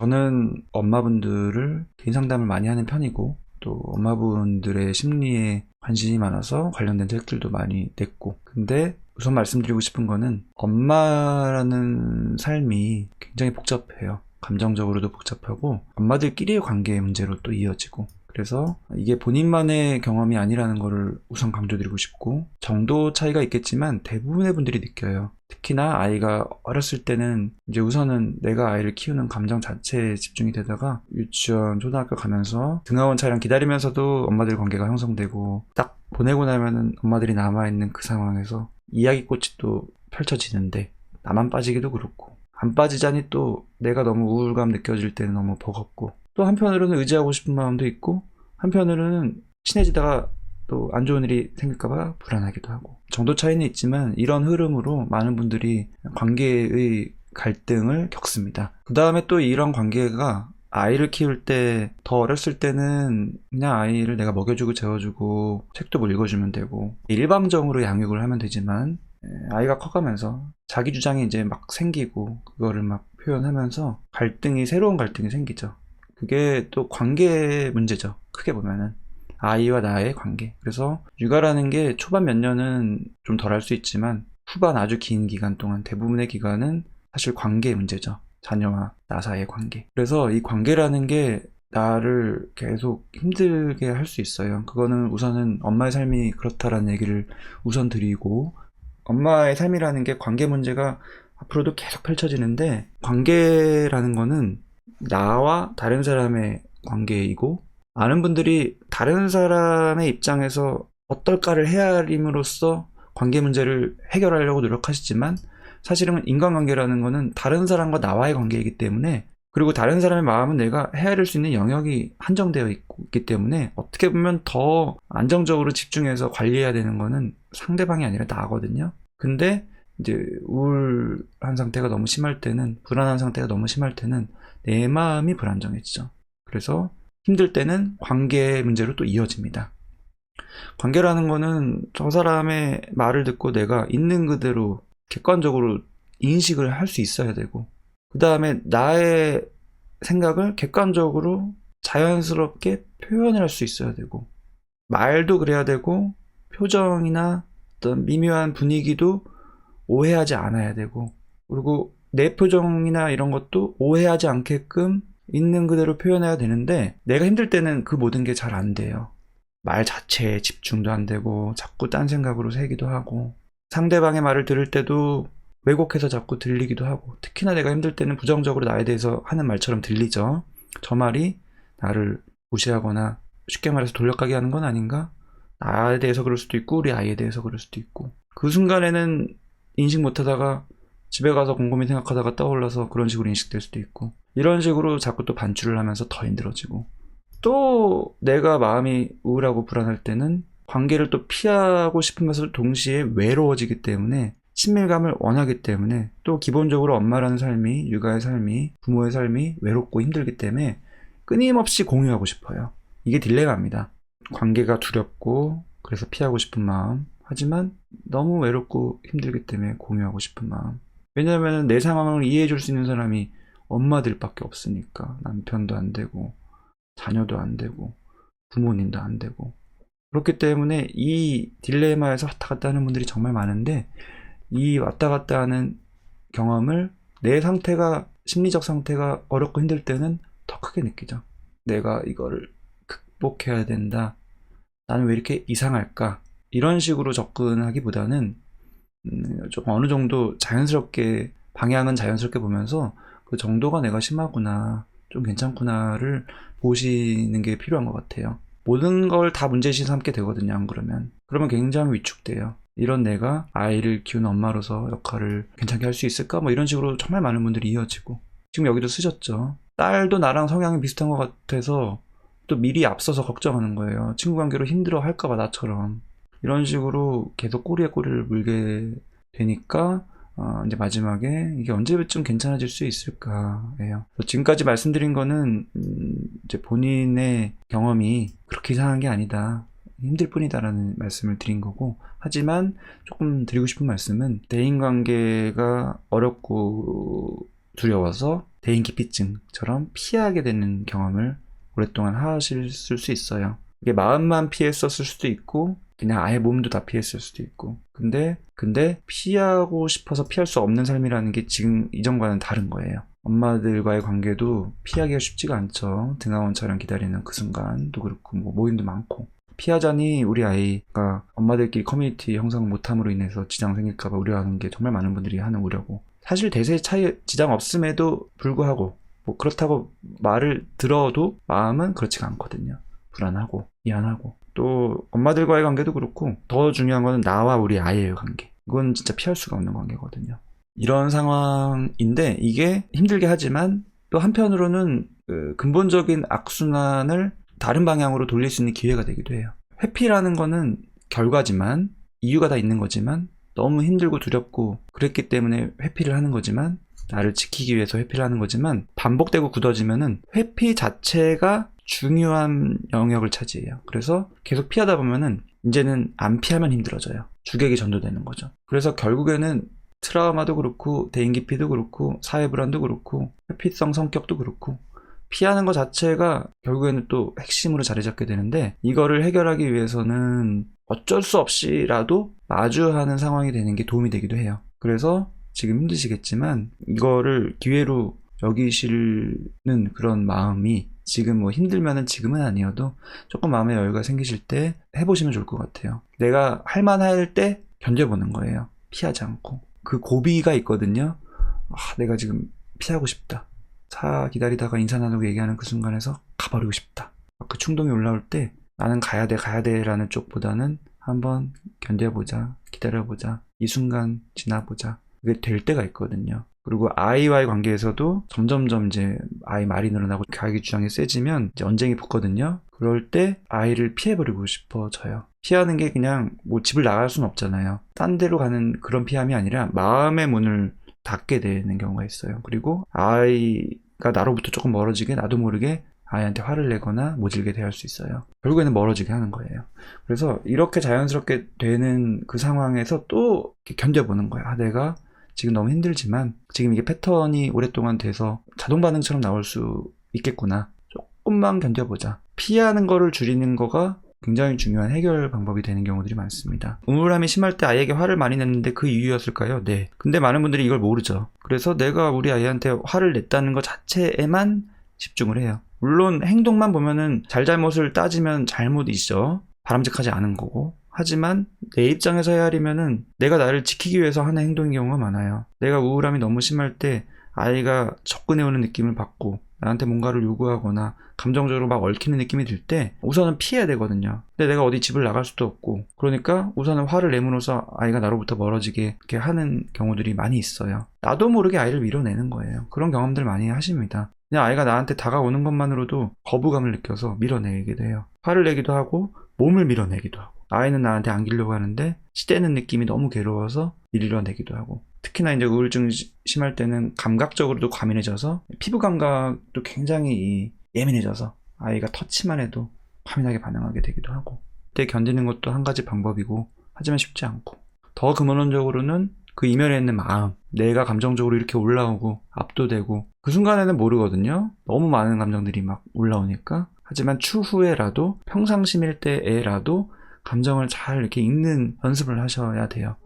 저는 엄마분들을 개인 상담을 많이 하는 편이고 또 엄마분들의 심리에 관심이 많아서 관련된 책들도 많이 냈고 근데 우선 말씀드리고 싶은 거는 엄마라는 삶이 굉장히 복잡해요. 감정적으로도 복잡하고 엄마들끼리의 관계의 문제로 또 이어지고 그래서 이게 본인만의 경험이 아니라는 거를 우선 강조드리고 싶고 정도 차이가 있겠지만 대부분의 분들이 느껴요. 특히나 아이가 어렸을 때는 이제 우선은 내가 아이를 키우는 감정 자체에 집중이 되다가 유치원, 초등학교 가면서 등하원 차량 기다리면서도 엄마들 관계가 형성되고 딱 보내고 나면은 엄마들이 남아있는 그 상황에서 이야기꽃이 또 펼쳐지는데 나만 빠지기도 그렇고 안 빠지자니 또 내가 너무 우울감 느껴질 때는 너무 버겁고 또 한편으로는 의지하고 싶은 마음도 있고 한편으로는 친해지다가 또 안 좋은 일이 생길까봐 불안하기도 하고 정도 차이는 있지만 이런 흐름으로 많은 분들이 관계의 갈등을 겪습니다. 그 다음에 또 이런 관계가 아이를 키울 때 더 어렸을 때는 그냥 아이를 내가 먹여주고 재워주고 책도 뭐 읽어주면 되고 일방적으로 양육을 하면 되지만 에, 아이가 커가면서 자기 주장이 이제 막 생기고 그거를 막 표현하면서 갈등이 새로운 갈등이 생기죠. 그게 또 관계 문제죠. 크게 보면은 아이와 나의 관계. 그래서 육아라는 게 초반 몇 년은 좀 덜 할 수 있지만 후반 아주 긴 기간 동안 대부분의 기간은 사실 관계 문제죠. 자녀와 나 사이의 관계. 그래서 이 관계라는 게 나를 계속 힘들게 할 수 있어요. 그거는 우선은 엄마의 삶이 그렇다라는 얘기를 우선 드리고 엄마의 삶이라는 게 관계 문제가 앞으로도 계속 펼쳐지는데 관계라는 거는 나와 다른 사람의 관계이고 많은 분들이 다른 사람의 입장에서 어떨까를 헤아림으로써 관계 문제를 해결하려고 노력하시지만 사실은 인간관계라는 거는 다른 사람과 나와의 관계이기 때문에 그리고 다른 사람의 마음은 내가 헤아릴 수 있는 영역이 한정되어 있기 때문에 어떻게 보면 더 안정적으로 집중해서 관리해야 되는 거는 상대방이 아니라 나거든요. 근데 이제 우울한 상태가 너무 심할 때는 불안한 상태가 너무 심할 때는 내 마음이 불안정해지죠. 그래서 힘들 때는 관계 문제로 또 이어집니다. 관계라는 거는 저 사람의 말을 듣고 내가 있는 그대로 객관적으로 인식을 할 수 있어야 되고, 그 다음에 나의 생각을 객관적으로 자연스럽게 표현을 할 수 있어야 되고, 말도 그래야 되고, 표정이나 어떤 미묘한 분위기도 오해하지 않아야 되고, 그리고 내 표정이나 이런 것도 오해하지 않게끔 있는 그대로 표현해야 되는데, 내가 힘들 때는 그 모든 게 잘 안 돼요. 말 자체에 집중도 안 되고, 자꾸 딴 생각으로 새기도 하고, 상대방의 말을 들을 때도 왜곡해서 자꾸 들리기도 하고, 특히나 내가 힘들 때는 부정적으로 나에 대해서 하는 말처럼 들리죠. 저 말이 나를 무시하거나 쉽게 말해서 돌려가게 하는 건 아닌가? 나에 대해서 그럴 수도 있고, 우리 아이에 대해서 그럴 수도 있고. 그 순간에는 인식 못 하다가 집에 가서 곰곰이 생각하다가 떠올라서 그런 식으로 인식될 수도 있고. 이런 식으로 자꾸 또 반출을 하면서 더 힘들어지고. 또 내가 마음이 우울하고 불안할 때는 관계를 또 피하고 싶으면서 동시에 외로워지기 때문에 친밀감을 원하기 때문에 또 기본적으로 엄마라는 삶이 육아의 삶이 부모의 삶이 외롭고 힘들기 때문에 끊임없이 공유하고 싶어요. 이게 딜레마입니다. 관계가 두렵고 그래서 피하고 싶은 마음 하지만 너무 외롭고 힘들기 때문에 공유하고 싶은 마음 왜냐하면 내 상황을 이해해 줄 수 있는 사람이 엄마들밖에 없으니까 남편도 안 되고 자녀도 안 되고 부모님도 안 되고 그렇기 때문에 이 딜레마에서 왔다 갔다 하는 분들이 정말 많은데 이 왔다 갔다 하는 경험을 내 상태가 심리적 상태가 어렵고 힘들 때는 더 크게 느끼죠. 내가 이거를 극복해야 된다. 나는 왜 이렇게 이상할까? 이런 식으로 접근하기보다는 음, 좀 어느 정도 자연스럽게 방향은 자연스럽게 보면서 그 정도가 내가 심하구나, 좀 괜찮구나를 보시는 게 필요한 것 같아요. 모든 걸 다 문제시 삼게 되거든요, 안 그러면. 그러면 굉장히 위축돼요. 이런 내가 아이를 키우는 엄마로서 역할을 괜찮게 할 수 있을까? 뭐 이런 식으로 정말 많은 분들이 이어지고. 지금 여기도 쓰셨죠. 딸도 나랑 성향이 비슷한 것 같아서 또 미리 앞서서 걱정하는 거예요. 친구 관계로 힘들어 할까봐 나처럼. 이런 식으로 계속 꼬리에 꼬리를 물게 되니까 어, 이제 마지막에 이게 언제쯤 괜찮아질 수 있을까예요. 지금까지 말씀드린 거는 음, 이제 본인의 경험이 그렇게 이상한 게 아니다. 힘들 뿐이다라는 말씀을 드린 거고 하지만 조금 드리고 싶은 말씀은 대인 관계가 어렵고 두려워서 대인기피증처럼 피하게 되는 경험을 오랫동안 하실 수 있어요. 이게 마음만 피했었을 수도 있고 그냥 아예 몸도 다 피했을 수도 있고 근데 근데 피하고 싶어서 피할 수 없는 삶이라는 게 지금 이전과는 다른 거예요. 엄마들과의 관계도 피하기가 쉽지가 않죠. 등하원처럼 기다리는 그 순간도 그렇고 뭐 모임도 많고 피하자니 우리 아이가 엄마들끼리 커뮤니티 형성 못함으로 인해서 지장 생길까봐 우려하는 게 정말 많은 분들이 하는 우려고 사실 대세 차이 지장 없음에도 불구하고 뭐 그렇다고 말을 들어도 마음은 그렇지가 않거든요. 불안하고 미안하고 또 엄마들과의 관계도 그렇고 더 중요한 거는 나와 우리 아이의 관계 이건 진짜 피할 수가 없는 관계거든요. 이런 상황인데 이게 힘들게 하지만 또 한편으로는 그 근본적인 악순환을 다른 방향으로 돌릴 수 있는 기회가 되기도 해요. 회피라는 거는 결과지만 이유가 다 있는 거지만 너무 힘들고 두렵고 그랬기 때문에 회피를 하는 거지만 나를 지키기 위해서 회피를 하는 거지만 반복되고 굳어지면은 회피 자체가 중요한 영역을 차지해요. 그래서 계속 피하다 보면은 이제는 안 피하면 힘들어져요. 주객이 전도되는 거죠. 그래서 결국에는 트라우마도 그렇고 대인기피도 그렇고 사회 불안도 그렇고 회피성 성격도 그렇고 피하는 것 자체가 결국에는 또 핵심으로 자리 잡게 되는데 이거를 해결하기 위해서는 어쩔 수 없이라도 마주하는 상황이 되는 게 도움이 되기도 해요. 그래서 지금 힘드시겠지만 이거를 기회로 여기시는 그런 마음이 지금 뭐 힘들면은 지금은 아니어도 조금 마음의 여유가 생기실 때 해보시면 좋을 것 같아요. 내가 할만할 때 견뎌보는 거예요. 피하지 않고. 그 고비가 있거든요. 아, 내가 지금 피하고 싶다. 차 기다리다가 인사 나누고 얘기하는 그 순간에서 가버리고 싶다. 그 충동이 올라올 때 나는 가야 돼, 가야 돼 라는 쪽보다는 한번 견뎌보자, 기다려보자, 이 순간 지나보자. 그게 될 때가 있거든요. 그리고 아이와의 관계에서도 점점점 이제 아이 말이 늘어나고 자기 주장이 세지면 이제 언쟁이 붙거든요. 그럴 때 아이를 피해버리고 싶어져요. 피하는 게 그냥 뭐 집을 나갈 수는 없잖아요. 딴 데로 가는 그런 피함이 아니라 마음의 문을 닫게 되는 경우가 있어요. 그리고 아이가 나로부터 조금 멀어지게 나도 모르게 아이한테 화를 내거나 모질게 대할 수 있어요. 결국에는 멀어지게 하는 거예요. 그래서 이렇게 자연스럽게 되는 그 상황에서 또 견뎌보는 거야. 아, 내가 지금 너무 힘들지만 지금 이게 패턴이 오랫동안 돼서 자동 반응처럼 나올 수 있겠구나. 조금만 견뎌보자. 피하는 거를 줄이는 거가 굉장히 중요한 해결 방법이 되는 경우들이 많습니다. 우울함이 심할 때 아이에게 화를 많이 냈는데 그 이유였을까요? 네. 근데 많은 분들이 이걸 모르죠. 그래서 내가 우리 아이한테 화를 냈다는 것 자체에만 집중을 해요. 물론 행동만 보면은 잘잘못을 따지면 잘못이죠. 바람직하지 않은 거고. 하지만 내 입장에서 헤아리면은 내가 나를 지키기 위해서 하는 행동인 경우가 많아요. 내가 우울함이 너무 심할 때 아이가 접근해 오는 느낌을 받고 나한테 뭔가를 요구하거나 감정적으로 막 얽히는 느낌이 들 때 우선은 피해야 되거든요. 근데 내가 어디 집을 나갈 수도 없고 그러니까 우선은 화를 내므로써 아이가 나로부터 멀어지게 이렇게 하는 경우들이 많이 있어요. 나도 모르게 아이를 밀어내는 거예요. 그런 경험들 많이 하십니다. 그냥 아이가 나한테 다가오는 것만으로도 거부감을 느껴서 밀어내기도 해요. 화를 내기도 하고 몸을 밀어내기도 하고 아이는 나한테 안기려고 하는데 시대는 느낌이 너무 괴로워서 밀어내기도 하고. 특히나 이제 우울증 심할 때는 감각적으로도 과민해져서 피부 감각도 굉장히 예민해져서 아이가 터치만 해도 과민하게 반응하게 되기도 하고. 그때 견디는 것도 한 가지 방법이고 하지만 쉽지 않고. 더 근원적으로는 그 이면에 있는 마음 내가 감정적으로 이렇게 올라오고 압도되고 그 순간에는 모르거든요. 너무 많은 감정들이 막 올라오니까. 하지만 추후에라도 평상심일 때에라도 감정을 잘 이렇게 읽는 연습을 하셔야 돼요.